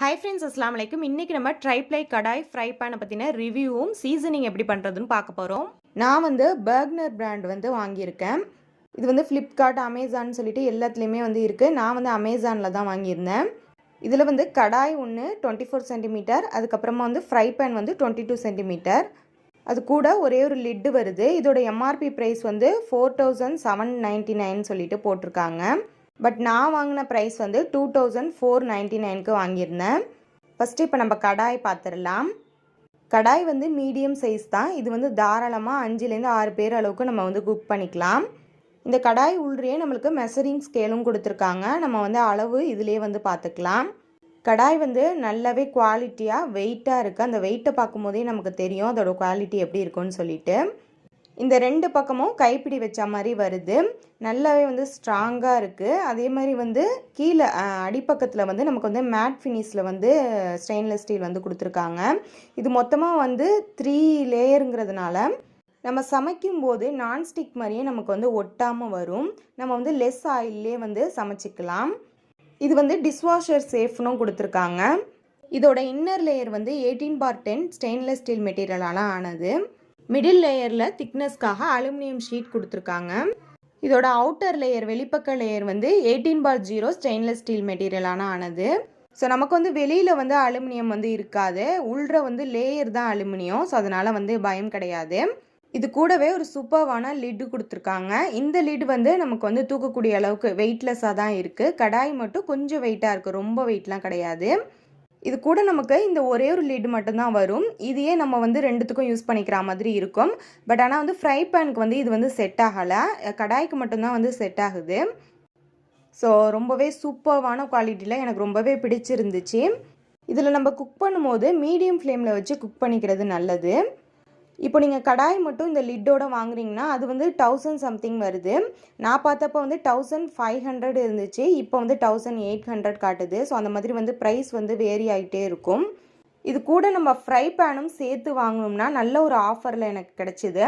Hi friends அஸ்லாம் வலைக்கும் இன்றைக்கி நம்ம ட்ரைப்ளை கடாய் ஃப்ரை பேனை பற்றின ரிவ்யூவும் சீசனிங் எப்படி பண்ணுறதுன்னு பார்க்க போகிறோம் நான் வந்து பர்க்னர் பிராண்ட் வந்து வாங்கியிருக்கேன். இது வந்து ஃப்ளிப்கார்ட் அமேசான் சொல்லிட்டு எல்லாத்துலேயுமே வந்து இருக்குது நான் வந்து அமேசானில் தான் வாங்கியிருந்தேன். இதில் வந்து கடாய் ஒன்று டுவெண்ட்டி ஃபோர் சென்டிமீட்டர் அதுக்கப்புறமா வந்து ஃப்ரை பேன் வந்து டுவெண்ட்டி டூ சென்டிமீட்டர் அது கூட ஒரே ஒரு லிட்டு வருது. இதோட எம்ஆர்பி ப்ரைஸ் வந்து four thousand seven ninety nine சொல்லிட்டு போட்டிருக்காங்க. பட் நான் வாங்கின ப்ரைஸ் வந்து டூ தௌசண்ட் ஃபோர் நைன்ட்டி நைனுக்கு வாங்கியிருந்தேன். ஃபஸ்ட்டு இப்போ நம்ம கடாய் பார்த்துடலாம் கடாய் வந்து மீடியம் சைஸ் தான். இது வந்து தாராளமாக அஞ்சுலேருந்து ஆறு பேர் அளவுக்கு நம்ம வந்து குக் பண்ணிக்கலாம். இந்த கடாய் உள்ளே நம்மளுக்கு மெசரிங் ஸ்கேலும் கொடுத்துருக்காங்க. நம்ம வந்து அளவு இதிலே வந்து பார்த்துக்கலாம் கடாய் வந்து நல்லாவே குவாலிட்டியாக வெயிட்டாக இருக்குது அந்த வெயிட்டை பார்க்கும்போதே நமக்கு தெரியும் அதோடய குவாலிட்டி எப்படி இருக்கும்னு சொல்லிட்டு. இந்த ரெண்டு பக்கமும் கைப்பிடி வச்ச மாதிரி வருது. நல்லாவே வந்து ஸ்ட்ராங்காக இருக்குது அதே மாதிரி வந்து கீழே அடிப்பக்கத்தில் வந்து நமக்கு வந்து மேட் ஃபினிஷில் வந்து ஸ்டெயின்லெஸ் ஸ்டீல் வந்து கொடுத்துருக்காங்க. இது மொத்தமாக வந்து த்ரீ லேயருங்கிறதுனால நம்ம சமைக்கும் போது நான்ஸ்டிக் மாதிரியே நமக்கு வந்து ஒட்டாமல் வரும். நம்ம வந்து லெஸ் ஆயிலே வந்து சமைச்சிக்கலாம். இது வந்து டிஷ்வாஷர் சேஃப்னும் கொடுத்துருக்காங்க. இதோட இன்னர் லேயர் வந்து eighteen bar ten stainless steel மெட்டீரியலால் ஆனது. மிடில் லேயரில் திக்னஸ்க்காக அலுமினியம் ஷீட் கொடுத்துருக்காங்க. இதோட அவுட்டர் லேயர் வெளிப்பக்க லேயர் வந்து eighteen bar zero stainless steel மெட்டீரியலான ஆனது. ஸோ நமக்கு வந்து வெளியில் வந்து அலுமினியம் வந்து இருக்காது. உள்ற வந்து லேயர் தான் அலுமினியம் ஸோ அதனால் வந்து பயம் கிடையாது. இது கூடவே ஒரு சூப்பர்வான லிட்டு கொடுத்துருக்காங்க. இந்த லிட் வந்து நமக்கு வந்து தூக்கக்கூடிய அளவுக்கு வெயிட்லெஸ்ஸாக தான் இருக்குது கடாய் மட்டும் கொஞ்சம் வெயிட்டாக இருக்குது ரொம்ப வெயிட்லாம் கிடையாது. இது கூட நமக்கு இந்த ஒரே ஒரு லிட் மட்டும்தான் வரும். இதையே நம்ம வந்து ரெண்டுத்துக்கும் யூஸ் பண்ணிக்கிற மாதிரி இருக்கும். பட் ஆனால் வந்து ஃப்ரை பேனுக்கு வந்து இது வந்து செட் ஆகலை. கடாய்க்கு மட்டும்தான் வந்து செட் ஆகுது. ஸோ ரொம்பவே சூப்பர்வான குவாலிட்டியில் எனக்கு ரொம்பவே பிடிச்சிருந்துச்சு. இதில் நம்ம குக் பண்ணும்போது மீடியம் ஃப்ளேமில் வச்சு குக் பண்ணிக்கிறது நல்லது. இப்போ நீங்கள் கடாய் மட்டும் இந்த லிட்டோட வாங்குறீங்கன்னா அது வந்து தௌசண்ட் சம்திங் வருது. நான் பார்த்தப்போ வந்து தௌசண்ட் ஃபைவ் ஹண்ட்ரட் இருந்துச்சு. இப்போ வந்து தௌசண்ட் எயிட் ஹண்ட்ரட் காட்டுது. ஸோ அந்த மாதிரி வந்து ப்ரைஸ் வந்து வேரி ஆகிட்டே இருக்கும். இது கூட நம்ம ஃப்ரை பேனும் சேர்த்து வாங்கினோம்னா நல்ல ஒரு ஆஃபரில் எனக்கு கிடச்சிது.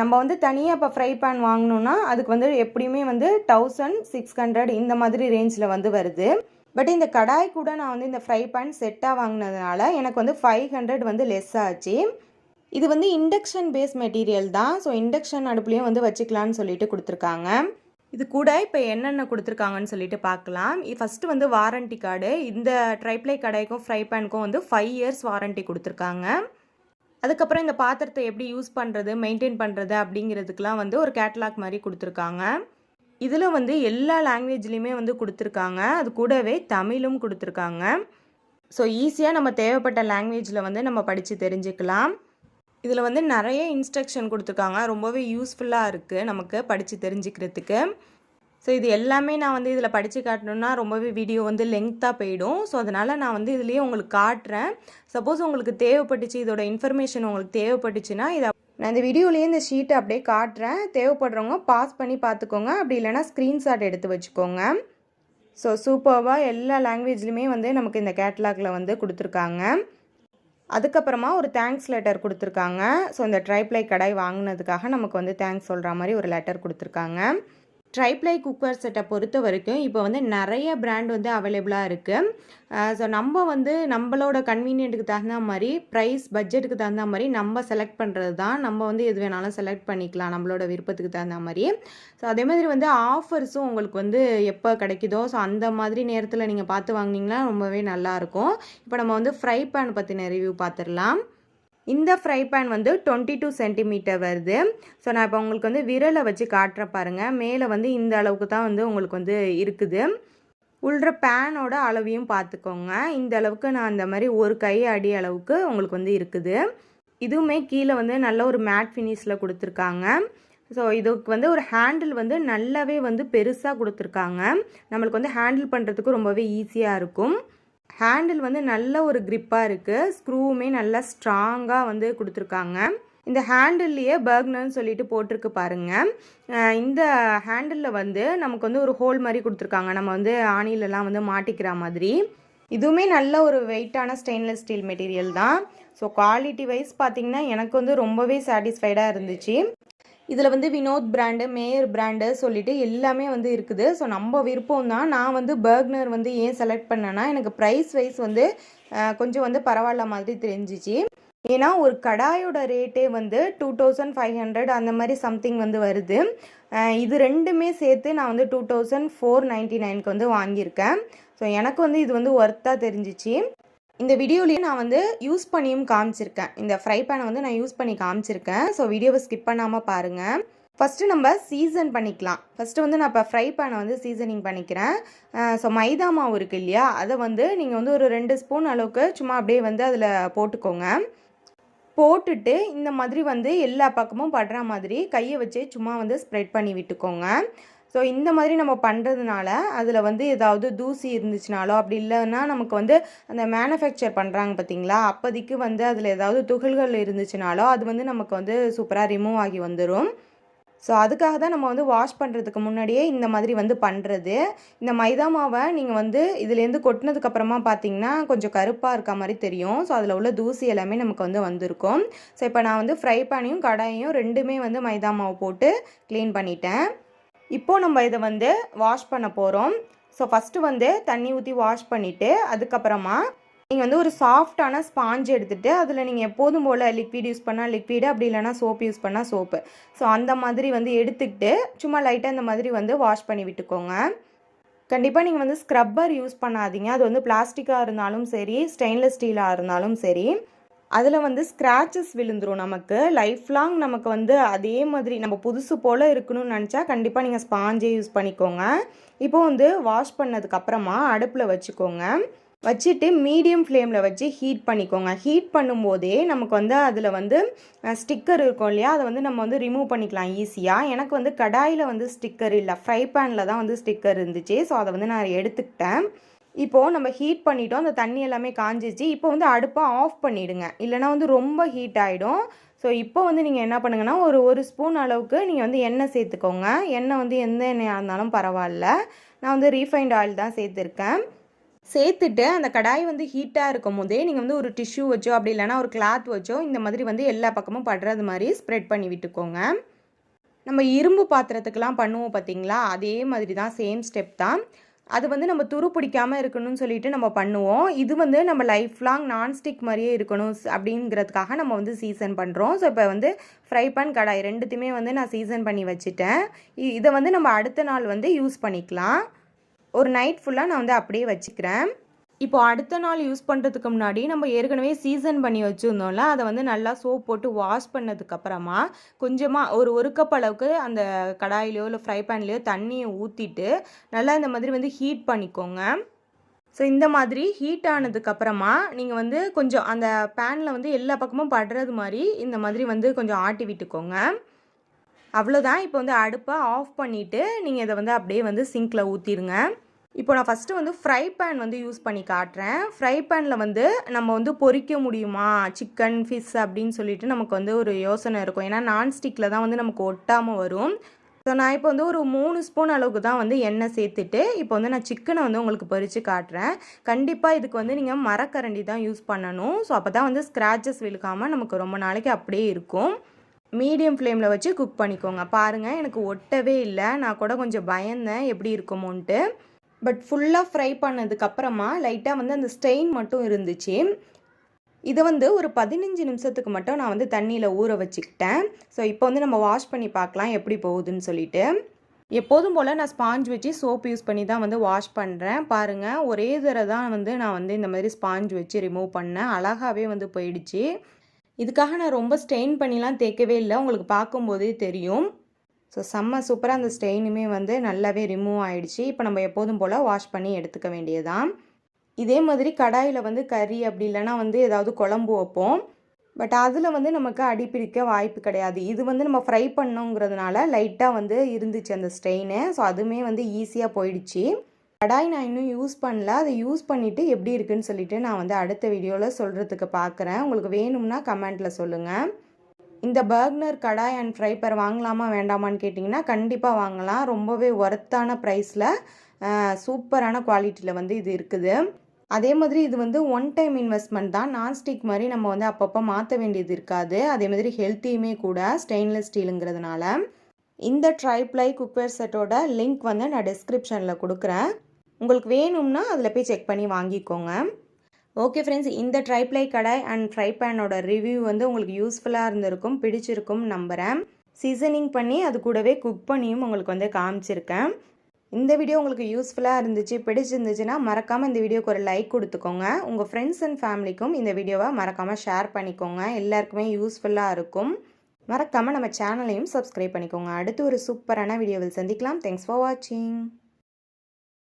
நம்ம வந்து தனியாக இப்போ ஃப்ரை பேன் வாங்கினோம்னா அதுக்கு வந்து எப்படியுமே வந்து தௌசண்ட் சிக்ஸ் ஹண்ட்ரட் இந்த மாதிரி ரேஞ்சில் வந்து வருது. பட் இந்த கடாய் கூட நான் வந்து இந்த ஃப்ரை பேன் செட்டாக வாங்கினதுனால எனக்கு வந்து ஃபைவ் ஹண்ட்ரட் வந்து லெஸ் ஆச்சு. இது வந்து இண்டக்ஷன் பேஸ் மெட்டீரியல் தான். ஸோ இண்டக்ஷன் அடுப்புலையும் வந்து வச்சுக்கலான்னு சொல்லிட்டு கொடுத்துருக்காங்க. இது கூட இப்போ என்னென்ன கொடுத்துருக்காங்கன்னு சொல்லிட்டு பார்க்கலாம். ஃபஸ்ட்டு வந்து வாரண்டி கார்டு இந்த ட்ரைப்ளை கடைக்கும் ஃப்ரை பேனுக்கும் வந்து ஃபைவ் இயர்ஸ் வாரண்டி கொடுத்துருக்காங்க. அதுக்கப்புறம் இந்த பாத்திரத்தை எப்படி யூஸ் பண்ணுறது மெயின்டைன் பண்ணுறது அப்படிங்கிறதுக்கெலாம் வந்து ஒரு கேட்லாக் மாதிரி கொடுத்துருக்காங்க. இதில் வந்து எல்லா லாங்குவேஜ்லேயுமே வந்து கொடுத்துருக்காங்க. அது கூடவே தமிழும் கொடுத்துருக்காங்க. ஸோ ஈஸியாக நம்ம தேவைப்பட்ட லாங்குவேஜில் வந்து நம்ம படித்து தெரிஞ்சுக்கலாம். இதில் வந்து நிறைய இன்ஸ்ட்ரக்ஷன் கொடுத்துருக்காங்க. ரொம்பவே யூஸ்ஃபுல்லாக இருக்குது நமக்கு படித்து தெரிஞ்சுக்கிறதுக்கு. ஸோ இது எல்லாமே நான் வந்து இதில் படித்து காட்டணுன்னா ரொம்பவே வீடியோ வந்து லெங்க்த்தாக போயிடும். ஸோ அதனால் நான் வந்து இதுலேயே உங்களுக்கு காட்டுறேன். சப்போஸ் உங்களுக்கு தேவைப்பட்டுச்சு இதோட இன்ஃபர்மேஷன் உங்களுக்கு தேவைப்பட்டுச்சுன்னா இதை நான் இந்த வீடியோலேயே இந்த ஷீட்டை அப்படியே காட்டுறேன். தேவைப்படுறவங்க பாஸ் பண்ணி பார்த்துக்கோங்க. அப்படி இல்லைனா ஸ்க்ரீன்ஷாட் எடுத்து வச்சுக்கோங்க. ஸோ சூப்பர்வாக எல்லா லாங்குவேஜ்லையுமே வந்து நமக்கு இந்த கேட்லாகில் வந்து கொடுத்துருக்காங்க. அதுக்கப்புறமா ஒரு தேங்க்ஸ் லெட்டர் கொடுத்துருக்காங்க. ஸோ இந்த ட்ரைப்ளை கடாய் வாங்கினதுக்காக நமக்கு வந்து தேங்க்ஸ் சொல்கிற மாதிரி ஒரு லெட்டர் கொடுத்துருக்காங்க. ட்ரைப்ளை குக்கர் செட்டை பொறுத்த வரைக்கும் இப்போ வந்து நிறைய பிராண்ட் வந்து அவைலபிளாக இருக்குது ஸோ நம்ம வந்து நம்மளோட கன்வீனியன்ட்டுக்கு தகுந்த மாதிரி ப்ரைஸ் பட்ஜெட்டுக்கு தகுந்த மாதிரி நம்ம செலக்ட் பண்ணுறது தான். நம்ம வந்து எது வேணாலும் செலக்ட் பண்ணிக்கலாம் நம்மளோட விருப்பத்துக்கு தகுந்த மாதிரி. ஸோ அதே மாதிரி வந்து ஆஃபர்ஸும் உங்களுக்கு வந்து எப்போ கிடைக்குதோ ஸோ அந்த மாதிரி நேரத்தில் நீங்கள் பார்த்து வாங்குனீங்கன்னா ரொம்பவே நல்லாயிருக்கும் இப்போ நம்ம வந்து ஃப்ரை பேன் பற்றின ரிவ்யூ பார்த்துடலாம். இந்த ஃப்ரை பேன் வந்து டுவெண்ட்டி டூ சென்டிமீட்டர் வருது. ஸோ நான் இப்போ உங்களுக்கு வந்து விரலை வச்சு காட்டுற பாருங்கள் மேலே வந்து இந்த அளவுக்கு தான் வந்து உங்களுக்கு வந்து இருக்குது. உள்ற பேனோட அளவையும் பார்த்துக்கோங்க. இந்த அளவுக்கு நான் அந்த மாதிரி ஒரு கை அடி அளவுக்கு உங்களுக்கு வந்து இருக்குது. இதுவுமே கீழே வந்து நல்ல ஒரு மேட் ஃபினிஷில் கொடுத்துருக்காங்க. ஸோ இதுக்கு வந்து ஒரு ஹேண்டில் வந்து நல்லாவே வந்து பெருசாக கொடுத்துருக்காங்க. நம்மளுக்கு வந்து ஹேண்டில் பண்ணுறதுக்கு ரொம்பவே ஈஸியாக இருக்கும். ஹேண்டில் வந்து நல்ல ஒரு க்ரிப்பாக இருக்குது ஸ்க்ரூவுமே நல்லா ஸ்ட்ராங்காக வந்து கொடுத்துருக்காங்க. இந்த ஹேண்டில்லையே பர்க்னர்னு சொல்லிட்டு போட்டிருக்கு பாருங்கள் இந்த ஹேண்டிலில் வந்து நமக்கு வந்து ஒரு ஹோல் மாதிரி கொடுத்துருக்காங்க. நம்ம வந்து ஆணிலெலாம் வந்து மாட்டிக்கிற மாதிரி. இதுவுமே நல்ல ஒரு வெயிட்டான ஸ்டெயின்லெஸ் ஸ்டீல் மெட்டீரியல் தான். ஸோ குவாலிட்டி வைஸ் பார்த்தீங்கன்னா எனக்கு வந்து ரொம்பவே சாட்டிஸ்ஃபைடாக இருந்துச்சு. இதில் வந்து வினோத் பிராண்டு மேயர் பிராண்டு சொல்லிட்டு எல்லாமே வந்து இருக்குது. ஸோ நம்ம விருப்பம் தான் நான் வந்து பர்க்னர் வந்து ஏன் செலக்ட் பண்ணேன்னா எனக்கு ப்ரைஸ் வைஸ் வந்து கொஞ்சம் வந்து பரவாயில்ல மாதிரி தெரிஞ்சிச்சு. ஏன்னா ஒரு கடாயோட ரேட்டே வந்து டூ தௌசண்ட் ஃபைவ் ஹண்ட்ரட் அந்த மாதிரி சம்திங் வந்து வருது. இது ரெண்டுமே சேர்த்து நான் வந்து டூ தௌசண்ட் ஃபோர் நைன்ட்டி நைனுக்கு வந்து வாங்கியிருக்கேன். ஸோ எனக்கு வந்து இது வந்து ஒர்த்தாக தெரிஞ்சிச்சு. இந்த வீடியோலேயே நான் வந்து யூஸ் பண்ணியும் காமிச்சிருக்கேன். இந்த ஃப்ரை பேனை வந்து நான் யூஸ் பண்ணி காமிச்சிருக்கேன். ஸோ வீடியோவை ஸ்கிப் பண்ணாமல் பாருங்கள் ஃபஸ்ட்டு நம்ம சீசன் பண்ணிக்கலாம். ஃபஸ்ட்டு வந்து நான் இப்போ ஃப்ரை பேனை வந்து சீசனிங் பண்ணிக்கிறேன். ஸோ மைதா மாவு இருக்குது இல்லையா? அதை வந்து நீங்கள் வந்து ஒரு ரெண்டு ஸ்பூன் அளவுக்கு சும்மா அப்படியே வந்து அதில் போட்டுக்கோங்க. போட்டுட்டு இந்த மாதிரி வந்து எல்லா பக்கமும் படுற மாதிரி கையை வச்சு சும்மா வந்து ஸ்ப்ரெட் பண்ணி விட்டுக்கோங்க. ஸோ இந்த மாதிரி நம்ம பண்ணுறதுனால அதில் வந்து ஏதாவது தூசி இருந்துச்சுனாலோ அப்படி இல்லைன்னா நமக்கு வந்து அந்த மேனுஃபேக்சர் பண்ணுறாங்க பார்த்தீங்களா அப்போதைக்கு வந்து அதில் ஏதாவது துகள்கள் இருந்துச்சுனாலோ அது வந்து நமக்கு வந்து சூப்பராக ரிமூவ் ஆகி வந்துடும் ஸோ அதுக்காக தான் நம்ம வந்து வாஷ் பண்ணுறதுக்கு முன்னாடியே இந்த மாதிரி வந்து பண்ணுறது இந்த மைதா மாவை நீங்கள் வந்து இதுலேருந்து கொட்டினதுக்கப்புறமா பார்த்தீங்கன்னா கொஞ்சம் கருப்பாக இருக்க மாதிரி தெரியும். ஸோ அதில் உள்ள தூசி எல்லாமே நமக்கு வந்து வந்திருக்கும். ஸோ இப்போ நான் வந்து ஃப்ரை பேனையும் கடாயையும் ரெண்டுமே வந்து மைதா மாவு போட்டு க்ளீன் பண்ணிட்டேன். இப்போது நம்ம இதை வந்து வாஷ் பண்ண போகிறோம் ஸோ ஃபஸ்ட்டு வந்து தண்ணி ஊற்றி வாஷ் பண்ணிவிட்டு அதுக்கப்புறமா நீங்கள் வந்து ஒரு சாஃப்டான ஸ்பாஞ்ச் எடுத்துகிட்டு அதில் நீங்கள் எப்போதும் போல் லிக்விட் யூஸ் பண்ணால் லிக்விடு அப்படி இல்லைனா சோப் யூஸ் பண்ணால் சோப்பு ஸோ அந்த மாதிரி வந்து எடுத்துக்கிட்டு சும்மா லைட்டாக இந்த மாதிரி வந்து வாஷ் பண்ணி விட்டுக்கோங்க. கண்டிப்பாக நீங்கள் வந்து ஸ்க்ரப்பர் யூஸ் பண்ணாதீங்க. அது வந்து பிளாஸ்டிக்காக இருந்தாலும் சரி ஸ்டெயின்லெஸ் ஸ்டீலாக இருந்தாலும் சரி. அதில் வந்து ஸ்க்ராச்சஸ் விழுந்துரும் நமக்கு. லைஃப் லாங் நமக்கு வந்து அதே மாதிரி நம்ம புதுசு போல் இருக்கணும்னு நினச்சா கண்டிப்பாக நீங்கள் ஸ்பாஞ்சே யூஸ் பண்ணிக்கோங்க. இப்போ வந்து வாஷ் பண்ணதுக்கப்புறமா அடுப்பில் வச்சுக்கோங்க. வச்சுட்டு மீடியம் ஃப்ளேமில் வச்சு ஹீட் பண்ணிக்கோங்க. ஹீட் பண்ணும்போதே நமக்கு வந்து அதில் வந்து ஸ்டிக்கர் இருக்கும் இல்லையா? அதை வந்து நம்ம வந்து ரிமூவ் பண்ணிக்கலாம் ஈஸியாக எனக்கு வந்து கடாயில் வந்து ஸ்டிக்கர் இல்லை. ஃப்ரை பேனில் தான் வந்து ஸ்டிக்கர் இருந்துச்சு. ஸோ அதை வந்து நான் எடுத்துக்கிட்டேன். இப்போது நம்ம ஹீட் பண்ணிட்டோம் அந்த தண்ணி எல்லாமே காஞ்சிச்சு இப்போ வந்து அடுப்பை ஆஃப் பண்ணிவிடுங்க இல்லைனா வந்து ரொம்ப ஹீட் ஆகிடும் ஸோ இப்போ வந்து நீங்கள் என்ன பண்ணுங்கன்னா ஒரு ஒரு ஸ்பூன் அளவுக்கு நீங்கள் வந்து எண்ணெய் சேர்த்துக்கோங்க. எண்ணெய் வந்து எந்த எண்ணெயாக இருந்தாலும் பரவாயில்ல. நான் வந்து ரீஃபைண்ட் ஆயில் தான் சேர்த்துருக்கேன். சேர்த்துட்டு அந்த கடாய் வந்து ஹீட்டாக இருக்கும் போதே நீங்கள் வந்து ஒரு டிஷ்யூ வச்சோ அப்படி இல்லைன்னா ஒரு கிளாத் வச்சோ இந்த மாதிரி வந்து எல்லா பக்கமும் படுறது மாதிரி ஸ்ப்ரெட் பண்ணி விட்டுக்கோங்க. நம்ம இரும்பு பாத்திரத்துக்கெலாம் பண்ணுவோம் பார்த்தீங்களா அதே மாதிரி தான் சேம் ஸ்டெப் தான். அது வந்து நம்ம துரு பிடிக்காமல் இருக்கணும்னு சொல்லிட்டு நம்ம பண்ணுவோம். இது வந்து நம்ம லைஃப் லாங் நான்ஸ்டிக் மாதிரியே இருக்கணும் அப்படிங்கிறதுக்காக நம்ம வந்து சீசன் பண்ணுறோம் ஸோ இப்போ வந்து ஃப்ரை பேன் கடாய் ரெண்டுத்தையுமே வந்து நான் சீசன் பண்ணி வச்சுட்டேன். இ- இதை வந்து நம்ம அடுத்த நாள் வந்து யூஸ் பண்ணிக்கலாம். ஒரு நைட் ஃபுல்லாக நான் வந்து அப்படியே வச்சுக்கிறேன். இப்போ அடுத்த நாள் யூஸ் பண்ணுறதுக்கு முன்னாடி நம்ம ஏற்கனவே சீசன் பண்ணி வச்சுருந்தோம்ல அதை வந்து நல்லா சோப் போட்டு வாஷ் பண்ணதுக்கப்புறமா கொஞ்சமாக ஒரு ஒரு கப் அளவுக்கு அந்த கடாயிலையோ இல்லை ஃப்ரை பேன்லேயோ தண்ணியை ஊற்றிட்டு நல்லா இந்த மாதிரி வந்து ஹீட் பண்ணிக்கோங்க. ஸோ இந்த மாதிரி ஹீட் ஆனதுக்கப்புறமா நீங்கள் வந்து கொஞ்சம் அந்த பேனில் வந்து எல்லா பக்கமும் படுறது மாதிரி இந்த மாதிரி வந்து கொஞ்சம் ஆட்டி விட்டுக்கோங்க. அவ்வளோதான் இப்போ வந்து அடுப்பை ஆஃப் பண்ணிவிட்டு நீங்கள் இதை வந்து அப்படியே வந்து சிங்கில் ஊற்றிடுங்க இப்போ நான் ஃபஸ்ட்டு வந்து ஃப்ரை பேன் வந்து யூஸ் பண்ணி காட்டுறேன். ஃப்ரை பேனில் வந்து நம்ம வந்து பொறிக்க முடியுமா? சிக்கன் ஃபிஷ் அப்படின்னு சொல்லிட்டு நமக்கு வந்து ஒரு யோசனை இருக்கும். ஏன்னா நான்ஸ்டிக்கில் தான் வந்து நமக்கு ஒட்டாமல் வரும். ஸோ நான் இப்போ வந்து ஒரு மூணு ஸ்பூன் அளவுக்கு தான் வந்து எண்ணெய் சேர்த்துட்டு இப்போ வந்து நான் சிக்கனை வந்து உங்களுக்கு பொறித்து காட்டுறேன். கண்டிப்பாக இதுக்கு வந்து நீங்கள் மரக்கரண்டி தான் யூஸ் பண்ணணும். ஸோ அப்போ தான் வந்து ஸ்க்ராச்சஸ் விழுக்காமல் நமக்கு ரொம்ப நாளைக்கு அப்படியே இருக்கும். மீடியம் ஃப்ளேமில் வச்சு குக் பண்ணிக்கோங்க. பாருங்கள் எனக்கு ஒட்டவே இல்லை. நான் கூட கொஞ்சம் பயந்தேன். எப்படி இருக்குமோன்ட்டு. பட் ஃபுல்லாக ஃப்ரை பண்ணதுக்கப்புறமா லைட்டாக வந்து அந்த ஸ்டெயின் மட்டும் இருந்துச்சு. இதை வந்து ஒரு பதினஞ்சு நிமிஷத்துக்கு மட்டும் நான் வந்து தண்ணியில் ஊற வச்சுக்கிட்டேன். ஸோ இப்போ வந்து நம்ம வாஷ் பண்ணி பார்க்கலாம் எப்படி போகுதுன்னு சொல்லிட்டு. எப்போதும் போல் நான் ஸ்பாஞ்ச் வச்சு சோப் யூஸ் பண்ணி தான் வந்து வாஷ் பண்ணுறேன் பாருங்கள் ஒரே தடவை தான் வந்து நான் வந்து இந்த மாதிரி ஸ்பாஞ்ச் வச்சு ரிமூவ் பண்ணேன். அழகாகவே வந்து போயிடுச்சு. இதுக்காக நான் ரொம்ப ஸ்டெயின் பண்ணிலாம் தேய்க்கவே இல்லை. உங்களுக்கு பார்க்கும்போதே தெரியும். ஸோ செம்ம சூப்பராக அந்த ஸ்டெயினுமே வந்து நல்லாவே ரிமூவ் ஆகிடுச்சி இப்போ நம்ம எப்போதும் போல் வாஷ் பண்ணி எடுத்துக்க வேண்டியதுதான். இதே மாதிரி கடாயில் வந்து கறி அப்படி இல்லைன்னா வந்து ஏதாவது குழம்பு வைப்போம். பட் அதில் வந்து நமக்கு அடிப்பிடிக்க வாய்ப்பு கிடையாது. இது வந்து நம்ம ஃப்ரை பண்ணோங்கிறதுனால லைட்டாக வந்து இருந்துச்சு அந்த ஸ்டெயினு. ஸோ அதுவுமே வந்து ஈஸியாக போயிடுச்சு. கடாய் நான் இன்னும் யூஸ் பண்ணல. அதை யூஸ் பண்ணிவிட்டு எப்படி இருக்குன்னு சொல்லிட்டு நான் வந்து அடுத்த வீடியோவில் சொல்கிறதுக்கு பார்க்குறேன் உங்களுக்கு வேணும்னா கமெண்ட்டில் சொல்லுங்கள் இந்த பர்க்னர் கடாய் அண்ட் ஃப்ரை வாங்கலாமா வேண்டாமான்னு கேட்டிங்கன்னா கண்டிப்பாக வாங்கலாம். ரொம்பவே ஒர்த்தான ப்ரைஸில் சூப்பரான குவாலிட்டியில் வந்து இது இருக்குது. அதே மாதிரி இது வந்து ஒன் டைம் இன்வெஸ்ட்மெண்ட் தான். நான்ஸ்டிக் மாதிரி நம்ம வந்து அப்பப்போ மாற்ற வேண்டியது இருக்காது. அதே மாதிரி ஹெல்த்தியுமே கூட ஸ்டெயின்லெஸ் ஸ்டீலுங்கிறதுனால இந்த ட்ரைப்ளை குக்வேர் செட்டோட லிங்க் வந்து நான் டிஸ்கிரிப்ஷனில் கொடுக்குறேன். உங்களுக்கு வேணும்னா அதில் போய் செக் பண்ணி வாங்கிக்கோங்க. ஓகே ஃப்ரெண்ட்ஸ் இந்த ட்ரைப்ளை கடாய் அண்ட் ஃப்ரை பேனோட ரிவ்யூ வந்து உங்களுக்கு யூஸ்ஃபுல்லாக இருந்திருக்கும் பிடிச்சிருக்கும் நம்புகிறேன் சீசனிங் பண்ணி அது கூடவே குக் பண்ணியும் உங்களுக்கு வந்து காமிச்சிருக்கேன். இந்த வீடியோ உங்களுக்கு யூஸ்ஃபுல்லாக இருந்துச்சு பிடிச்சிருந்துச்சுன்னா மறக்காமல் இந்த வீடியோக்கு ஒரு லைக் கொடுத்துக்கோங்க. உங்கள் ஃப்ரெண்ட்ஸ் அண்ட் ஃபேமிலிக்கும் இந்த வீடியோவை மறக்காமல் ஷேர் பண்ணிக்கோங்க. எல்லாருக்குமே யூஸ்ஃபுல்லாக இருக்கும். மறக்காமல் நம்ம சேனலையும் சப்ஸ்கிரைப் பண்ணிக்கோங்க. அடுத்து ஒரு சூப்பரான வீடியோவில் சந்திக்கலாம். தேங்க்ஸ் ஃபார் வாட்சிங்